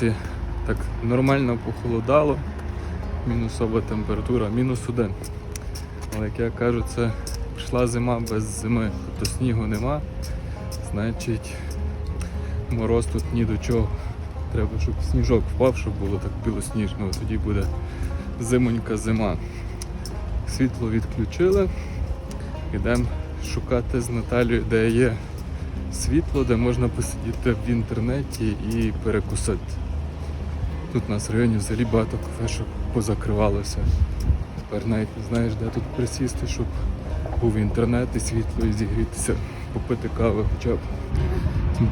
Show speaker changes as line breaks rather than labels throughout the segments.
вулиці так нормально похолодало, мінусова температура, мінус один. Але як я кажу, це пішла зима без зими, тобто снігу нема, значить мороз тут ні до чого. Треба, щоб сніжок впав, щоб було так білосніжно, тоді буде зимонька зима. Світло відключили. Йдемо шукати з Наталією, де є світло, де можна посидіти в інтернеті і перекусити. Тут у нас в районі взагалі багато кафешок позакривалося. Тепер навіть не знаєш, де тут присісти, щоб був інтернет і світло і зігрітися, попити кави хоча б.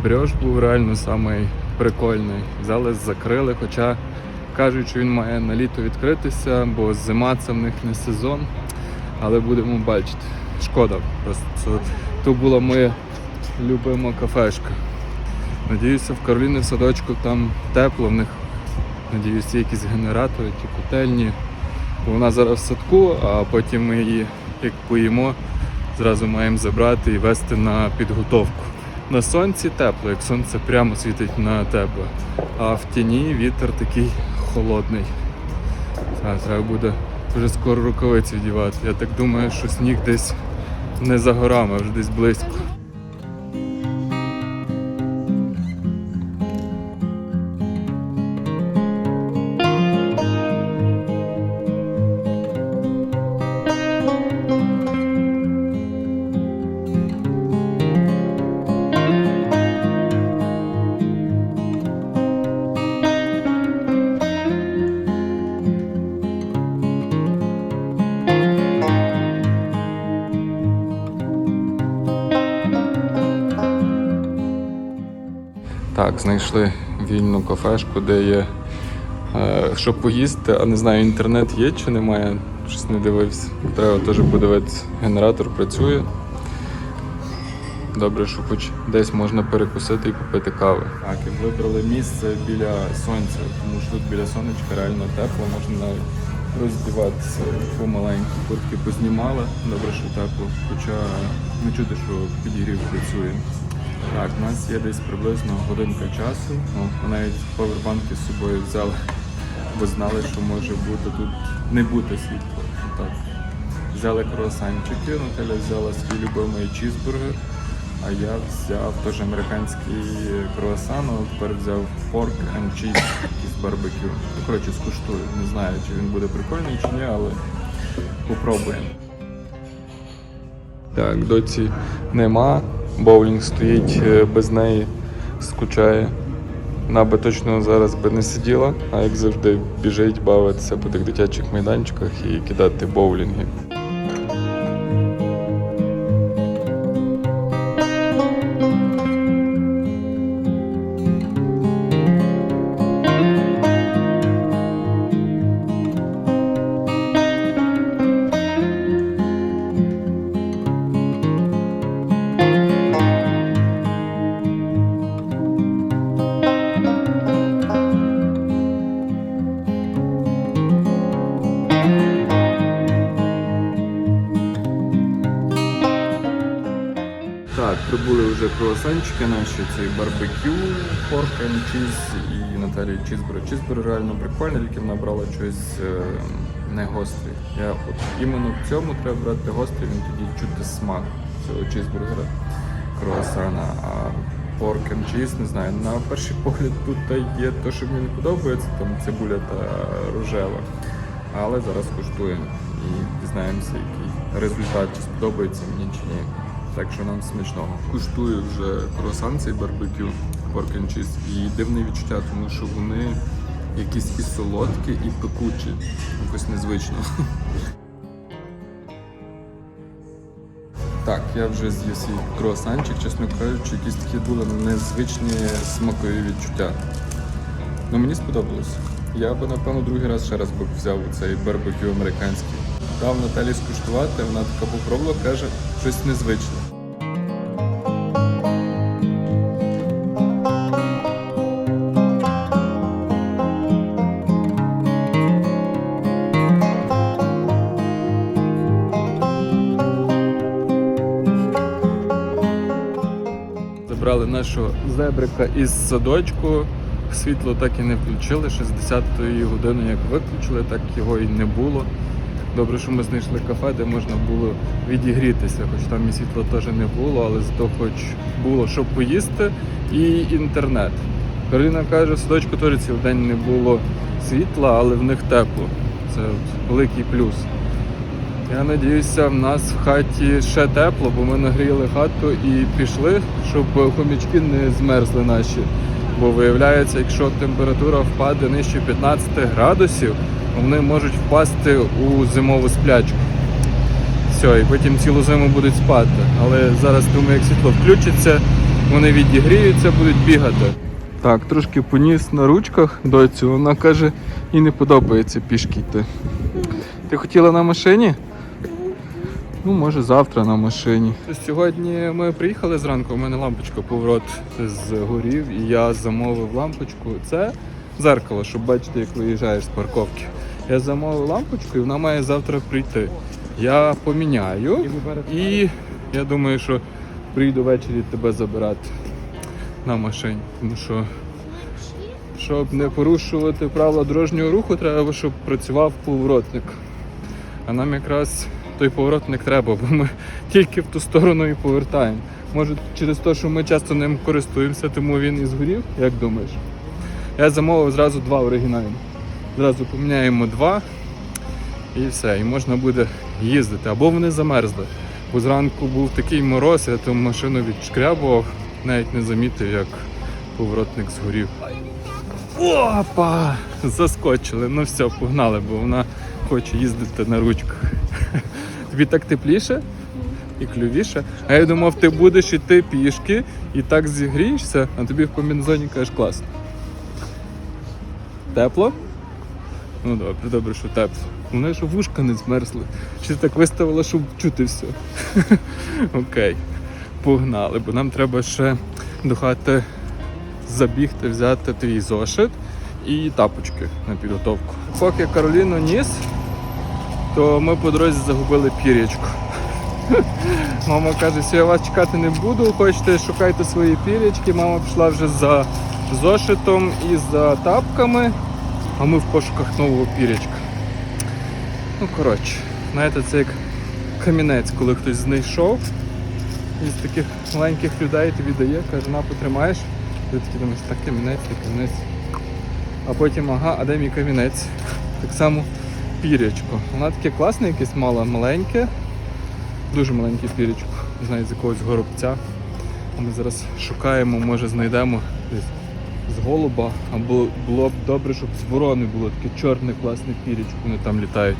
Брьош був реально самий прикольний. Взяли, закрили, хоча кажуть, що він має на літо відкритися, бо зима це в них не сезон. Але будемо бачити. Шкода, просто то була моя любима кафешка. Надіюся, в Кароліни в садочку там тепло, в них надіюся, є якісь генератори, ті котельні. Вона зараз в садку, а потім ми її, як поїмо, зразу маємо забрати і вести на підготовку. На сонці тепло, як сонце прямо світить на тебе. А в тіні вітер такий холодний. Та, треба буде вже скоро рукавиці вдівати. Я так думаю, що сніг десь не за горами, а вже десь близько. Так, знайшли вільну кафешку, де є е, що поїсти, а не знаю, інтернет є чи немає. Щось не дивився. Треба теж подивитися. Генератор працює. Добре, що хоч десь можна перекусити і попити кави. Так, і вибрали місце біля сонця, тому що тут біля сонечка реально тепло, можна навіть роздіватися помаленьку. Куртки познімали, добре, що тепло, хоча не чути, що підігрів працює. Так, у нас є десь приблизно годинка часу. О, ми навіть повербанки з собою взяли, бо знали, що може бути тут не бути світла. Так. Взяли круасанчики, Наталя взяла свій любимий чізбургер, а я взяв теж американський круасан, а тепер взяв порк and cheese із барбекю. Ну, Коротше, скуштую. Не знаю, чи він буде прикольний чи ні, але попробуємо. Так, доці нема. Боулінг стоїть е, без неї, скучає. Вона би точно зараз би не сиділа, а як завжди біжить бавитися по тих дитячих майданчиках і кидати боулінги. Вже круасанчики наші, цей барбекю, порк and cheese і Наталії чізбургер. Чізбургер реально прикольний, тільки вона брала щось не гостре. Я от іменно в цьому треба брати гострий, він тоді чути смак цього чізбургера, круасана. А порк and cheese, не знаю, на перший погляд тут є те, що мені подобається, там цибуля та рожева. Але зараз куштуємо і дізнаємося, який результат, чи сподобається мені чи ні. Так що нам смачного. Куштую вже круасан цей барбекю pork і дивне відчуття, тому що вони якісь і солодкі, і пекучі. Якось незвично. Так, я вже з'їв свій круасанчик, чесно кажучи, якісь такі були незвичні смакові відчуття. Ну мені сподобалось. Я би напевно другий раз ще раз би взяв цей барбекю американський. Дав Наталі скуштувати, вона така попробувала, каже, щось незвичне. Нашого зебрика із садочку. світло так і не включили. Ще з 10-ї години як виключили, так його і не було. Добре, що ми знайшли кафе, де можна було відігрітися, хоч там і світла теж не було, але зато хоч було що поїсти і інтернет. Кароліна каже, в садочку теж цілий день не було світла, але в них тепло. Це великий плюс. Я надіюся, в нас в хаті ще тепло, бо ми нагріли хату і пішли, щоб хомячки не змерзли наші. Бо виявляється, якщо температура впаде нижче 15 градусів, вони можуть впасти у зимову сплячку. Все, і потім цілу зиму будуть спати. Але зараз думаю, як світло включиться, вони відігріються, будуть бігати. Так, трошки поніс на ручках доцю, вона каже, їй не подобається пішки йти. Ти хотіла на машині? Ну, може, завтра на машині. Сьогодні ми приїхали зранку, у мене лампочка поворот згорів, і я замовив лампочку. Це дзеркало, щоб бачити, як виїжджаєш з парковки. Я замовив лампочку і вона має завтра прийти. Я поміняю і я думаю, що прийду ввечері тебе забирати на машині. Тому що, щоб не порушувати правила дорожнього руху, треба, щоб працював поворотник. А нам якраз той поворотник треба, бо ми тільки в ту сторону і повертаємо. Може, через те, що ми часто ним користуємося, тому він і згорів, як думаєш? Я замовив зразу два оригінальні. Зразу поміняємо два і все, і можна буде їздити. Або вони замерзли. Бо зранку був такий мороз, я ту машину відшкрябував, навіть не замітив, як поворотник згорів. Опа! Заскочили. Ну все, погнали, бо вона хоче їздити на ручках. Тобі так тепліше і клювіше. А я думав, ти будеш іти пішки і так зігрієшся, а тобі в комбінезоні кажеш класно. Тепло? Ну добре, добре, що тепло. Вони ж вушка не змерзли. Чи так виставила, щоб чути все? Окей, погнали, бо нам треба ще до хати забігти, взяти твій зошит і тапочки на підготовку. Поки Кароліну ніс, то ми по дорозі загубили пір'ячку. Мама каже, що я вас чекати не буду, хочете, шукайте свої пір'ячки. Мама пішла вже за зошитом і за тапками, а ми в пошуках нового пір'ячка. Ну, коротше, знаєте, це як камінець, коли хтось знайшов із таких маленьких людей тобі дає, каже, на потримаєш. Ти такий думаєш, так камінець, так камінець. А потім, ага, а де мій камінець? Так само пірячко. Вона таке класне, якесь мало маленьке, дуже маленьке пірячко, не знаю, з якогось горобця. Ми зараз шукаємо, може знайдемо десь з голуба, або було б добре, щоб з ворони було таке чорне класне пірячко, вони там літають.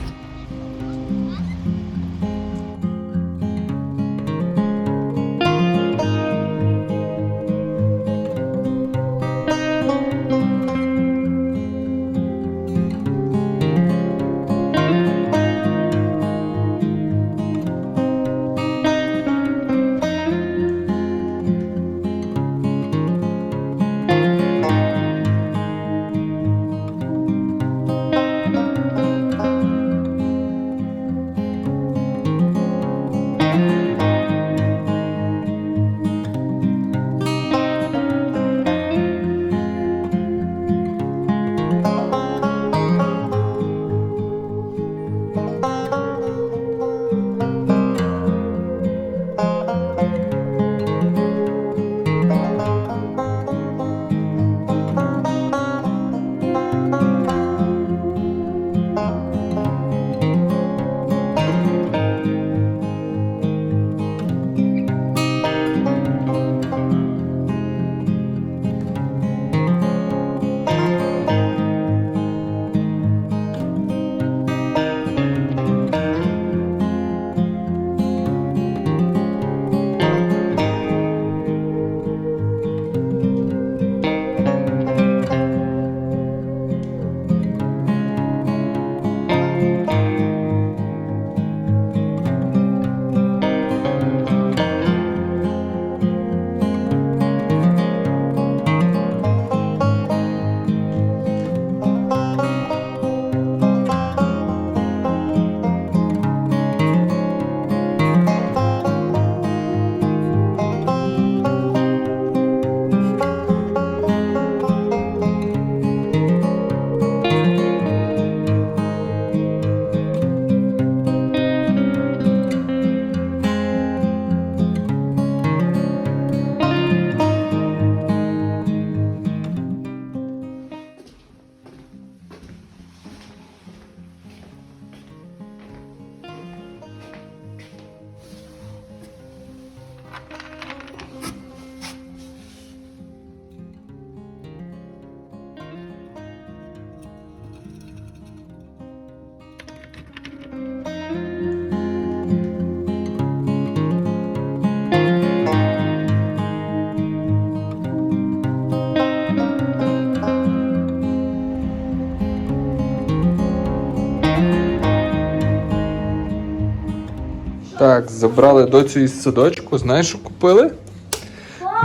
Так, забрали доцю із садочку. Знаєш, що купили?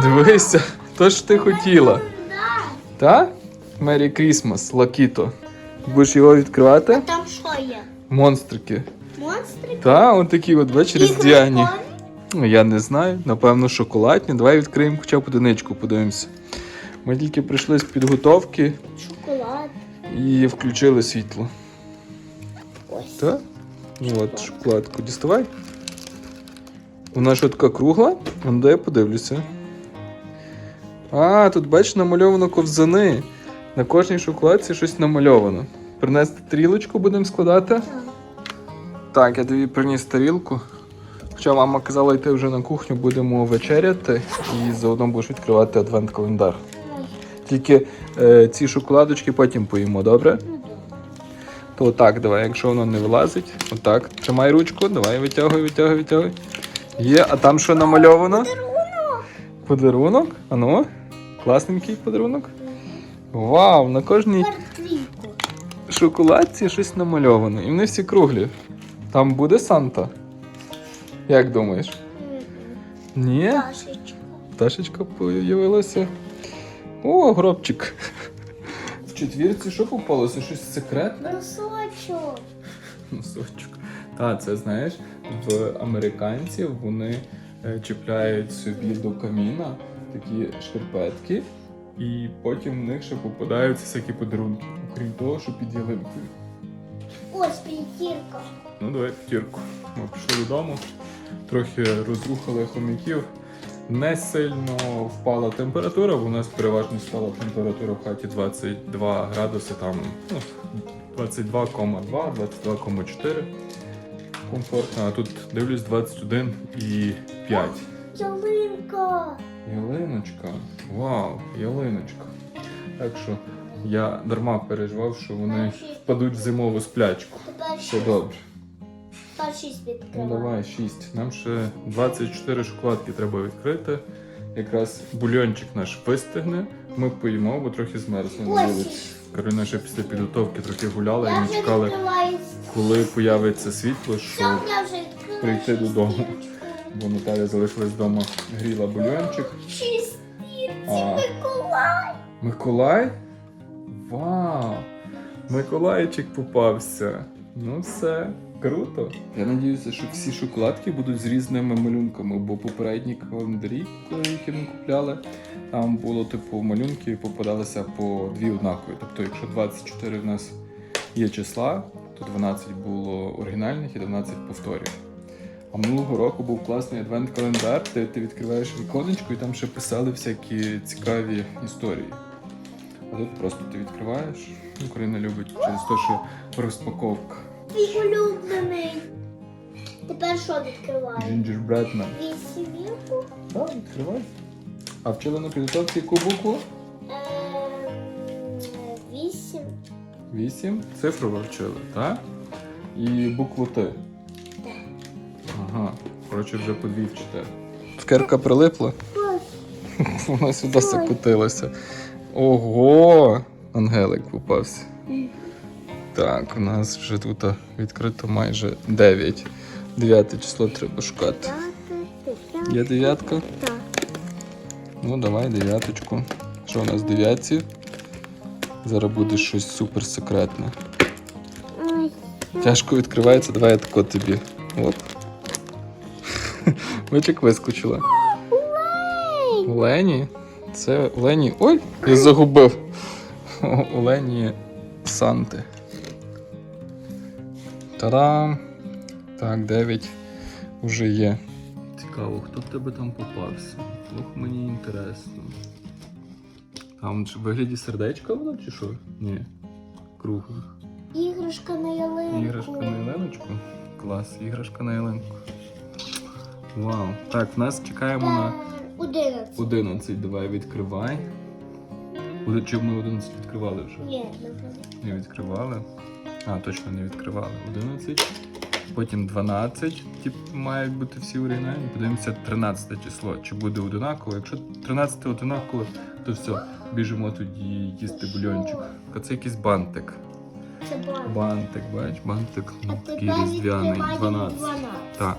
Дивися, то ж ти хотіла. Та? Мері Крісмас, Лакіто. Будеш його відкривати?
А там що є?
Монстрики.
Монстри?
Та, от такі от, бачиш,
Ігри
різдвяні. Ну, я не знаю, напевно, шоколадні. Давай відкриємо хоча б одиничку, подивимося. Ми тільки прийшли з підготовки
Шоколад.
і включили світло.
Ось.
Так? Ну от, шоколадку діставай. Вона що така кругла? Ну, дай я подивлюся. А, тут бачиш, намальовано ковзани. На кожній шоколадці щось намальовано. Принести тарілочку будемо складати. Так, я тобі приніс тарілку. Хоча мама казала йти вже на кухню, будемо вечеряти і заодно будеш відкривати адвент-календар. Тільки е, ці шоколадочки потім поїмо, добре? То отак, давай, якщо воно не вилазить, отак. Тримай ручку, давай, витягуй, витягуй, витягуй. Є, а там що намальовано? Подарунок. А ну, класненький подарунок. Вау, на кожній шоколадці щось намальовано. І вони всі круглі. Там буде Санта? Як думаєш? Ні?
Пташечка.
Пташечка появилася. О, гробчик. В четвірці що попалося? Щось секретне?
Носочок.
Носочок. Та, це знаєш, в американців вони е, чіпляють собі до каміна такі шкарпетки, і потім в них ще попадаються всякі подарунки. Окрім того, що під ялинкою.
Ось п'ятірка.
Ну, давай п'ятірку. Ми пішли додому, трохи розрухали хомяків. Не сильно впала температура, бо у нас переважно стала температура в хаті 22 градуси, там ну, 22,2, 22,4 комфортно, а тут дивлюсь 21 і 5.
Ялинка.
Ялиночка, вау, ялиночка. Так що я дарма переживав, що вони впадуть в зимову сплячку. Все добре. Ну давай, 6. Нам ще 24 шоколадки треба відкрити. Якраз бульончик наш вистигне. Ми поїмо, бо трохи змерзли на вулиці. Кароліна ще після підготовки трохи гуляла і ми чекали, коли появиться світло,
Все,
що
я вже відкрила.
прийти додому. бо Наталя залишилась вдома, гріла бульончик. А.
Миколай.
Миколай? Вау! Миколайчик попався. Ну все, круто. Я сподіваюся, що всі шоколадки будуть з різними малюнками, бо попередні календарі, які ми купляли, там було типу малюнки попадалися по дві однакові. Тобто, якщо 24 в нас є числа, то 12 було оригінальних і 12 повторів. А минулого року був класний адвент-календар, де ти відкриваєш віконечко і там ще писали всякі цікаві історії. А тут просто ти відкриваєш. Україна любить через те, що розпаковка.
Твій улюблений. Тепер що відкриваю?
Gingerbread Man.
Вісімірку.
Так, відкривай. А вчили на підготовці яку букву?
Ем, Вісім.
Вісім. Цифру ви вчили, так? І букву Т.
Так.
Ага. Коротше, вже по дві вчите. Цукерка прилипла. Вона сюди закотилася. Ого! Ангелик попався. Так, у нас вже тут відкрито майже 9. Дев'яте число треба шукати. Є дев'ятка?
Так.
Ну, давай дев'яточку. Що у нас дев'ятці? Зараз буде щось супер секретне. Тяжко відкривається, давай я тако тобі. Оп. Як вискочила. Лені? Це Лені. Ой, я загубив. Лені Санти. Та-дам! Так, 9 вже є. Цікаво, хто в тебе там попався? Ох, мені інтересно. Там чи в вигляді сердечка воно чи що? Ні. Кругле.
Іграшка на ялинку.
Іграшка на ялиночку? Клас, іграшка на ялинку. Вау. Так, в нас чекаємо на
Е, Одинадцять.
11. Давай відкривай. Чи ми 11 відкривали вже?
Ні.
Не відкривали. А, точно не відкривали. 11. Потім 12. Ті мають бути всі оригінальні. Подивимося 13 число. Чи буде одинаково? Якщо 13 одинаково, то все. Біжимо тоді їсти бульончик. А це якийсь бантик.
Це банк.
Бантик, бач, бантик ну, такий різдвяний. 12.
12.
Так.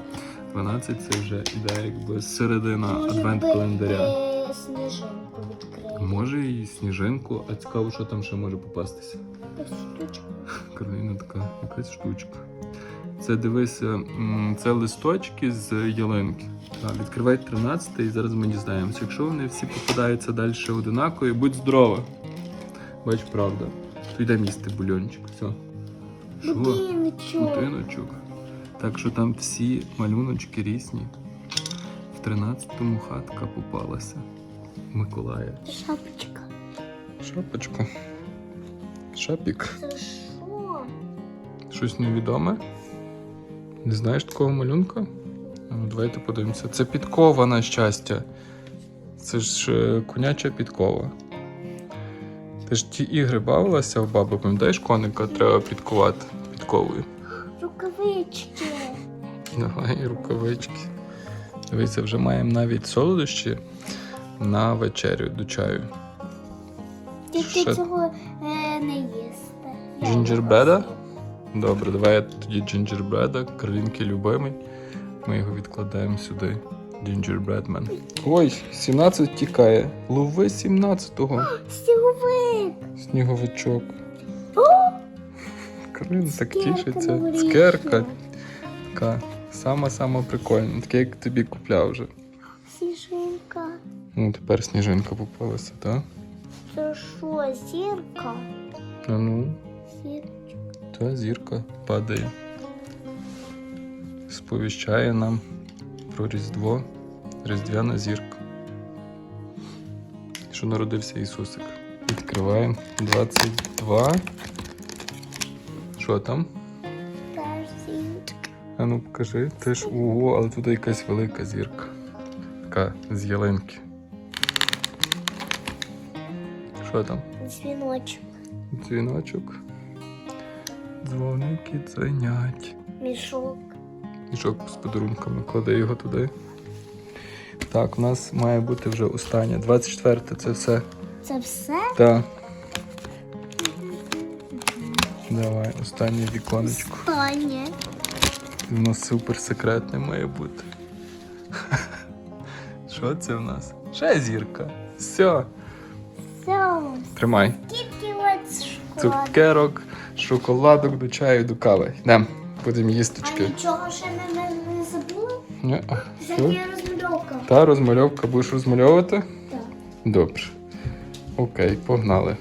12 це вже іде якби середина адвент
би,
календаря.
е, Сніжинку відкрити.
Може і сніжинку, а цікаво, що там ще може попастися.
Штучка.
Картина така, якась штучка. Це дивися, це листочки з ялинки. Відкривай 13 і зараз ми дізнаємося. Якщо вони всі попадаються далі одинакові, будь здорова. Бач, правда. То йде місти бульончик. Все.
Будиночок.
Будиночок. Так що там всі малюночки різні. В 13-му хатка попалася. Миколая.
Шапочка.
Шапочка. Шапік.
Це що?
Щось невідоме? Не знаєш такого малюнка? Ну, давайте подивимося. Це підкова на щастя. Це ж е, коняча підкова. Ти ж ті ігри бавилася в баби, пам'ятаєш, коника треба підкувати підковою.
Рукавички.
Давай рукавички. Дивіться, вже маємо навіть солодощі на вечерю до чаю.
Тільки
Ще-
цього е, не їсти. Я
Джинджербреда?
його
Добре, давай я тоді джинджербреда, Карлінки любимий. Ми його відкладаємо сюди. Джинджербредмен. Ой, 17 тікає. Лови 17-го.
з'їм. Сніговик.
Сніговичок. Карлін так тішиться.
новорічна.
Цукерка. Така сама-сама прикольна. Таке, як тобі купляв вже.
Сніжинка.
Ну, тепер сніжинка попалася, так?
Це що, зірка?
А ну,
Зірка.
та зірка падає. Сповіщає нам про Різдво. Різдвяна зірка. Що народився Ісусик. Відкриваємо 22. Що там?
Теж зірка.
А ну покажи. Теж ого, але тут якась велика зірка. Така з ялинки. Що там?
Дзвіночок.
Дзвіночок. Дзвоники дзвенять.
Мішок.
Мішок з подарунками, клади його туди. Так, у нас має бути вже останнє. 24 це все.
Це все?
Так. Давай, останнє віконечко.
Останнє.
Воно супер секретне має бути. Що це в нас? Ще зірка. Все. Тримай. Цукерок, шоколадок до чаю, до кави. Йдемо, будемо
А нічого ще не, не, не забули?
Ні,
Це розмальовка.
Та розмальовка будеш розмальовувати?
Так.
Добре. Окей, погнали.